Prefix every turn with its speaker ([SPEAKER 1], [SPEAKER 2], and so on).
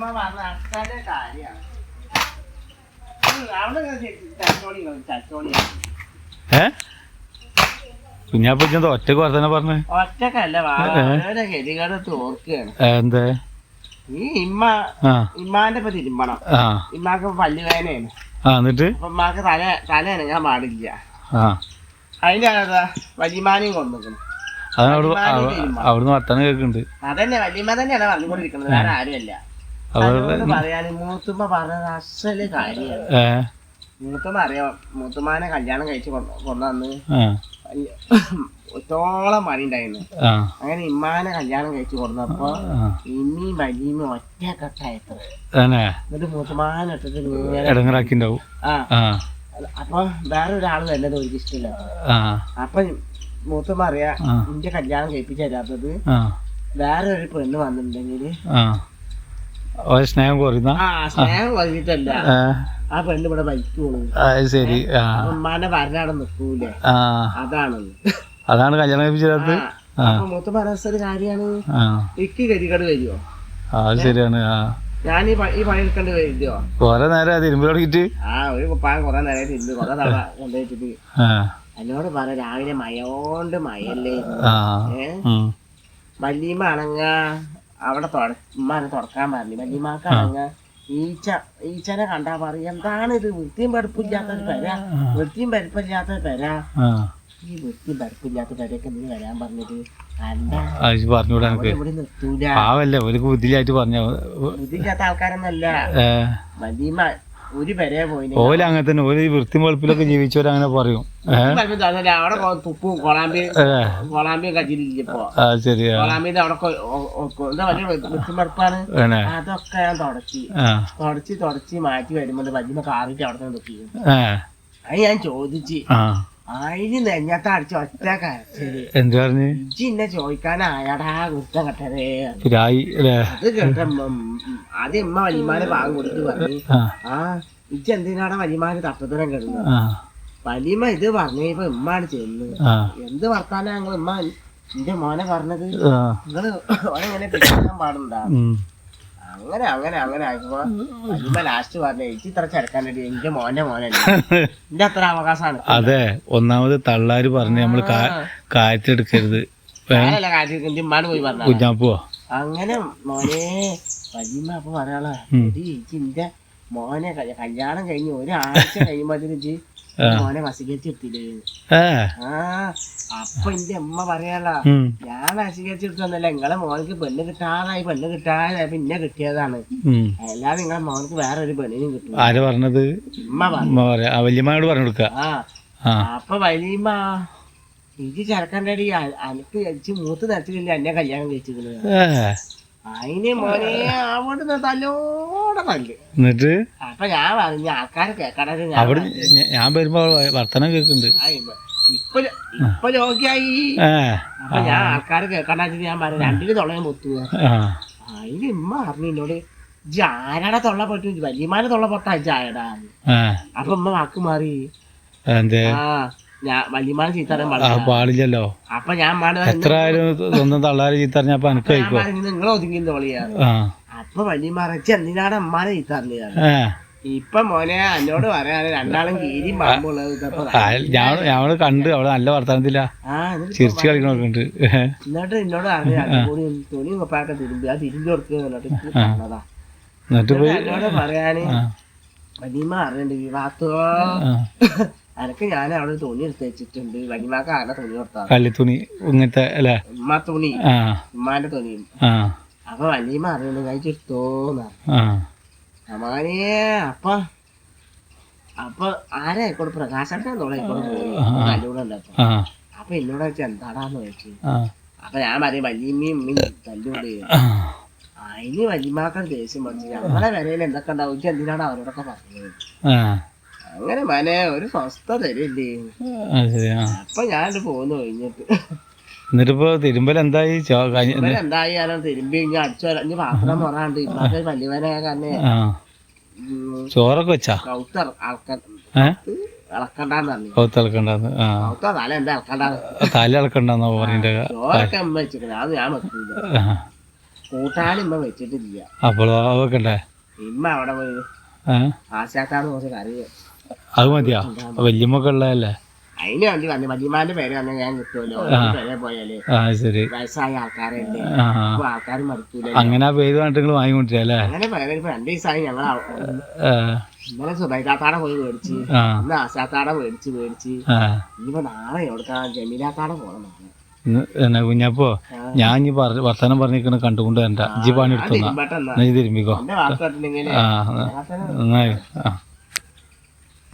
[SPEAKER 1] കാര്യമാണ്. അവിടെ
[SPEAKER 2] ഏ? കുഞ്ഞാപ്പച്ചൻ ഒറ്റയ്ക്ക് വർത്തന പറഞ്ഞു?
[SPEAKER 1] ഒറ്റക്കല്ല വളരെ ഗതികേട് തോർക്കുകയാണ്.
[SPEAKER 2] ഏ, എന്തേ?
[SPEAKER 1] ഈ ഇമ്മ
[SPEAKER 2] ആ.
[SPEAKER 1] ഇമ്മാന്റെ ഇപ്പൊ തിരുമ്പണം.
[SPEAKER 2] ആ.
[SPEAKER 1] ഇമ്മാക്ക് പല്ല്
[SPEAKER 2] എന്നിട്ട്?
[SPEAKER 1] അപ്പൊ തല തല അനങ്ങാൻ പാടില്ല.
[SPEAKER 2] ആ.
[SPEAKER 1] അതിന്റെ അകത്ത് വലിയമാനെയും കൊണ്ടുവന്നു
[SPEAKER 2] അതാണ് അവിടെ
[SPEAKER 1] വലിയമാനെയും തിരുമ്പണം.
[SPEAKER 2] അവിടുന്ന് വർത്തനം കേൾക്കുന്നുണ്ട്
[SPEAKER 1] അതന്നെ വല്യമ്മ തന്നെയാണ് പറഞ്ഞുകൊണ്ടിരിക്കുന്നത്. വേറെ ആരുമല്ല.
[SPEAKER 2] അവിടെ
[SPEAKER 1] അതോട് പറയാന് മൂത്തുമ്മ പറഞ്ഞത് അസൽ കാര്യമാണ്
[SPEAKER 2] ഏ.
[SPEAKER 1] മൂത്തുമ്മ അറിയാം. മൂത്തുമ്മാനെ കല്യാണം കഴിച്ച് കൊണ്ട- കൊണ്ടുവന്ന് ഒത്തോളം പണി ഉണ്ടായിരുന്നു അങ്ങനെ ഇമ്മാനെ കല്യാണം കഴിച്ചു കൊണ്ടുവന്നപ്പോ
[SPEAKER 2] ആ
[SPEAKER 1] ഇമ്മയും ഒറ്റ ഒറ്റക്കെട്ടായത്ര. എന്നിട്ട് മൂത്തുമാനെ ഇട്ടിട്ട്
[SPEAKER 2] ഇടങ്ങറാക്കിണ്ടാവും.
[SPEAKER 1] ആ. അപ്പൊ വേറെ ഒരാൾ വരുന്നത് എനിക്ക് ഇഷ്ടമില്ല അപ്പൊ മൂത്തുമ്മ അറിയാ എന്റെ കല്യാണം കഴിപ്പിച്ചു തരാത്തത് വേറെ ഒരു പെണ്ണ് വന്നിട്ടുണ്ടെങ്കിൽ
[SPEAKER 2] ഓരോ സ്നേഹം കുറയുന്ന
[SPEAKER 1] സ്നേഹം കുറഞ്ഞിട്ടല്ല.
[SPEAKER 2] ആ.
[SPEAKER 1] പെണ്ണ് ഇവിടെ
[SPEAKER 2] അത് ശരി.
[SPEAKER 1] ഉമ്മാന്റെ ഭരണാടെ നിൽക്കൂലേ.
[SPEAKER 2] ആ.
[SPEAKER 1] അതാണെന്ന്
[SPEAKER 2] അതാണ് കല്യാണം കഴിപ്പിച്ചത്
[SPEAKER 1] മൊത്തം
[SPEAKER 2] അപ്പൊ
[SPEAKER 1] കാര്യാണ് ഗതികേട് വരുമോ
[SPEAKER 2] ആ. അത് ശരിയാണ്.
[SPEAKER 1] ഞാൻ ഈ ഈ പണി എടുക്കേണ്ടി വരുമോ
[SPEAKER 2] കൊറേ നേരം തിരുമ്പി തുടങ്ങിട്ട്
[SPEAKER 1] ആ ഒരു കുപ്പായം കൊറേ നേരം തിരിഞ്ഞ് കൊറേ തവണ കൊണ്ടുപോയിട്ട് എന്നോട് പറ രാവിലെ മയോണ്ട് മയല്ലേ? ഏ. വല്യമ്മ അണങ്ങ അവിടെ ഉമ്മാനെ തുറക്കാൻ പറഞ്ഞു. വല്യമ്മക്ക് അണങ്ങ ഈച്ച ഈച്ചനെ കണ്ടാ പറയും എന്താണ് ഇത് വൃത്തിയും വെടുപ്പില്ലാത്ത ഒരു പെര വൃത്തിയും വെടുപ്പില്ലാത്ത പെര. ഈ വൃത്തിയും പരിപ്പില്ലാത്ത പെരയൊക്കെ നീ വരാൻ പറഞ്ഞത്? ആൾക്കാരൊന്നല്ല
[SPEAKER 2] ഏ.
[SPEAKER 1] വല്യമ്മ ഒരു പെരയെ
[SPEAKER 2] ഓല അങ്ങനെ തന്നെ ഓൽ ഈ വൃത്തി വളപ്പിലൊക്കെ ജീവിച്ചവരങ്ങനെ പറയും.
[SPEAKER 1] അവിടെ തുപ്പും കൊളാമ്പിയും
[SPEAKER 2] ശരിയാ
[SPEAKER 1] കൊളാമ്പിന്റെ അവിടെ എന്താ വലിയ അതൊക്കെ ഞാൻ തുടച്ചി.
[SPEAKER 2] ആ.
[SPEAKER 1] തുടച്ച് തുടച്ച് മാറ്റി വരുമ്പോൾ വല്യമ്മ കാറിട്ട് അവിടെ തുപ്പി അത് ഞാൻ ചോദിച്ചു. അതിന് നെഞ്ഞത്ത അടിച്ച് ഒറ്റ കരച്ചത്
[SPEAKER 2] എന്താ
[SPEAKER 1] ഇജ്ജി എന്നെ ചോദിക്കാനായടാ കുറ്റം
[SPEAKER 2] കട്ടരേ
[SPEAKER 1] അത് കേട്ട ആദ്യം അമ്മ വല്യമാനെ ഭാഗം കൊടുത്ത് പറഞ്ഞു.
[SPEAKER 2] ആ.
[SPEAKER 1] ഇജ്ജ് എന്തിനാടാ വല്യമാന് തപ്പത്തരം കിടന്നത്
[SPEAKER 2] ആ.
[SPEAKER 1] വല്യമ്മ ഇത് പറഞ്ഞപ്പോ ഉമ്മാണ് ചെന്ന്. എന്ത് വർത്താനം ഞങ്ങൾ ഉമ്മ? എന്റെ മോനെ പറഞ്ഞത്. നിങ്ങൾ ഓനെങ്ങനെ പിടിക്കാൻ പാടുണ്ടാ? അങ്ങനെ അങ്ങനെ അങ്ങനെ ആയപ്പോ വലിമ ലാസ്റ്റ് പറഞ്ഞു എനിക്ക് ഇത്ര ചെറുക്കാനടി എന്റെ മോനെ മോനെ. എന്റെ അത്ര അവകാശമാണ്.
[SPEAKER 2] അതെ ഒന്നാമത് തള്ളാര് പറഞ്ഞു
[SPEAKER 1] നമ്മൾ കാറ്റെടുക്കരുത്. പോയി പറഞ്ഞ.
[SPEAKER 2] കുഞ്ഞാപ്പോ
[SPEAKER 1] അങ്ങനെ മോനെ വല്യമ്മ അപ്പൊ പറയാളെ എന്റെ മോനെ കല്യാണം കഴിഞ്ഞ് ഒരാഴ്ച കഴിയുമ്പോ
[SPEAKER 2] അതിന്.
[SPEAKER 1] മോനെ വസീകരിച്ചെടുത്തില്ലേ? ആ. അപ്പൊ എന്റെ അമ്മ പറയാളാ. ഞാൻ വസീകരിച്ചെടുത്തൊന്നല്ല നിങ്ങളെ മോനക്ക് പെണ്ണ് കിട്ടാതായി പെണ്ണ് കിട്ടാതെ പിന്നെ കിട്ടിയതാണ്.
[SPEAKER 2] എല്ലാ
[SPEAKER 1] അല്ലാതെ നിങ്ങളെ മോനക്ക് വേറെ ഒരു പെണ്ണിനും കിട്ടും
[SPEAKER 2] ആര് പറഞ്ഞത്? വല്യമ്മയോട് പറഞ്ഞു കൊടുക്ക.
[SPEAKER 1] അപ്പൊ വലിയമ്മ എനിക്ക് ചെറുക്കന്റെ അടി അനക്ക് കഴിച്ച് മൂത്ത് നിറച്ചിട്ടില്ല എന്നെ കല്യാണം കഴിച്ചിരുന്നത്
[SPEAKER 2] ഏ.
[SPEAKER 1] അതിന് മോനെ അവിടുന്ന് തല്ലോടെ തല്ല്.
[SPEAKER 2] എന്നിട്ട്?
[SPEAKER 1] അപ്പൊ ഞാൻ പറഞ്ഞു ആൾക്കാരെ ഞാൻ
[SPEAKER 2] അവിടെ ഞാൻ വരുമ്പോ വർത്തനം കേക്കുന്നുണ്ട്
[SPEAKER 1] ആ, ഇപ്പൊ ഇപ്പൊ രോഗിയായി അപ്പൊ ഞാൻ ആൾക്കാരെ കേക്കണ്ടെന്ന് ഞാൻ പറഞ്ഞു രണ്ടിന് തൊള്ളയും പൊത്തു
[SPEAKER 2] ആ.
[SPEAKER 1] അതിന് ഇമ്മ പറഞ്ഞു എന്നോട് ഇജ്ജ് തൊള്ള പൊട്ടു? വലിയമാനെ തൊള്ള പൊട്ടാ
[SPEAKER 2] ആ.
[SPEAKER 1] അപ്പൊ ഇമ്മ വാക്ക് മാറി. ആ. ഞാൻ വലിയമാനെ ചീത്തറയാൻ
[SPEAKER 2] ആ
[SPEAKER 1] പാടില്ല
[SPEAKER 2] പാടില്ലല്ലോ.
[SPEAKER 1] അപ്പൊ ഞാൻ
[SPEAKER 2] എത്ര ആയാലും സ്വന്തം തള്ളാര് എനിക്ക് കഴിക്കോ
[SPEAKER 1] നിങ്ങൾ അപ്പൊ എന്തിനാണ് അമ്മാനെ ചീത്തറിഞ്ഞത്
[SPEAKER 2] ഏ
[SPEAKER 1] ഇപ്പൊ മോനെ എന്നോട് പറയാന് രണ്ടാളും
[SPEAKER 2] കീരി ഞങ്ങൾ കണ്ട് അവിടെ നല്ല വർത്തമാനത്തില്ല ചിരിച്ചു കളിക്കണൊക്കെ
[SPEAKER 1] എന്നിട്ട് എന്നോട് പറഞ്ഞു തുണി കുപ്പായൊക്കെ തിരുമ്പി ആ തിരിഞ്ഞു കൊടുക്കുന്നതാ എന്നിട്ട് എന്നോട് പറയാന് വലിയ അറിയണ്ട് വിവാഹത്തോ. അനക്ക് ഞാൻ അവിടെ തുണി എടുത്ത് വെച്ചിട്ടുണ്ട്. ആരുടെ തുണി കൊടുത്താ?
[SPEAKER 2] കള്ളിത്തുണി ഇങ്ങനത്തെ അല്ലേ?
[SPEAKER 1] ഉമ്മ തുണി.
[SPEAKER 2] ആ.
[SPEAKER 1] ഉമ്മാന്റെ തുണിയും
[SPEAKER 2] ആ.
[SPEAKER 1] അപ്പൊ വല്യമ്മ അറിയുന്നു കഴിച്ചെടുത്തോന്ന്
[SPEAKER 2] ആ.
[SPEAKER 1] അമ്മാനെ അപ്പൊ അപ്പൊ ആരായിക്കോട് പ്രകാശന്റെ പോയി. ഉണ്ടപ്പോ
[SPEAKER 2] ആ.
[SPEAKER 1] അപ്പൊ എന്നോട് വെച്ചാൽ എന്താടാന്ന് ചോദിച്ചു.
[SPEAKER 2] ആ.
[SPEAKER 1] അപ്പൊ ഞാൻ പറയും വലിയമ്മയും ഉമ്മയും. അതിന് വലിയമാക്കാൻ ദേഷ്യം പഠിച്ചു ഞങ്ങളെ വരയിൽ എന്തൊക്കെ ഉണ്ടാവും? ഇജ്ജ് എന്തിനാണ് അവരോടൊക്കെ പറഞ്ഞത്?
[SPEAKER 2] ആ.
[SPEAKER 1] അങ്ങനെ മനെ ഒരു സ്വസ്ഥ തരില്ലേ? അപ്പൊ ഞാൻ പോന്നു കഴിഞ്ഞിട്ട്.
[SPEAKER 2] എന്നിട്ടിപ്പോ തിരുമ്പൽ എന്തായി?
[SPEAKER 1] എന്തായി തിരുമ്പി ഇനി അടിച്ചു ഇനി പാത്രം പറയാണ്ട് ഇപ്പൊക്കെ വലിയവനെ കാരണം
[SPEAKER 2] ആ. ചോറൊക്കെ വെച്ചാ?
[SPEAKER 1] കൗത്ത് അളക്കാൻ
[SPEAKER 2] ഏ?
[SPEAKER 1] ഇളക്കണ്ടെന്ന് പറഞ്ഞു.
[SPEAKER 2] കൗത്തിളക്കണ്ടെന്ന് ആ.
[SPEAKER 1] കൗത്ത തല എന്താ ഇളക്കണ്ടെന്ന്?
[SPEAKER 2] പറഞ്ഞിട്ട്.
[SPEAKER 1] കൂട്ടാനും വെച്ചിട്ടില്ല.
[SPEAKER 2] അപ്പോഴോ വെക്കണ്ടേ
[SPEAKER 1] ഇമ്മ അവിടെ പോയി ആശാക്കാന്ന് കുറച്ച് കറി
[SPEAKER 2] അത് മതിയോ? വല്യമ്മക്കുള്ളതല്ലേ
[SPEAKER 1] അതിന് വേണ്ടി വന്നു. വല്യമാന്റെ പേര് വന്നാൽ ഞാൻ കിട്ടുമല്ലോ. പേരെ പോയാൽ.
[SPEAKER 2] ആ ശരി.
[SPEAKER 1] വയസ്സായ ആൾക്കാരല്ലേ. അപ്പൊ ആൾക്കാർ
[SPEAKER 2] അങ്ങനെ ആ പേര് പറഞ്ഞിട്ട് നിങ്ങൾ വാങ്ങിക്കൊണ്ടിരിക്കുക അല്ലേ?
[SPEAKER 1] അങ്ങനെ പേര് ഇപ്പൊ രണ്ട് ദിവസമായി ഞങ്ങൾ ഇന്നലെ സുബൈതാത്താടെ പോയി മേടിച്ച്. ഇന്ന് ആശാത്താടെ മേടിച്ച് മേടിച്ച്. ഇനിയിപ്പോ നാളെ എവിടുക്കാ? ജമീലാത്താടെ പോകണം.
[SPEAKER 2] എന്നാ കുഞ്ഞപ്പോ ഞാൻ ഇനി പറഞ്ഞു വർത്താനം പറഞ്ഞിരിക്കണ കണ്ടുകൊണ്ട് ഇജ്ജി പണി എടുത്തോ തിരുമ്പിക്കോ. ആ നന്നായി ആ.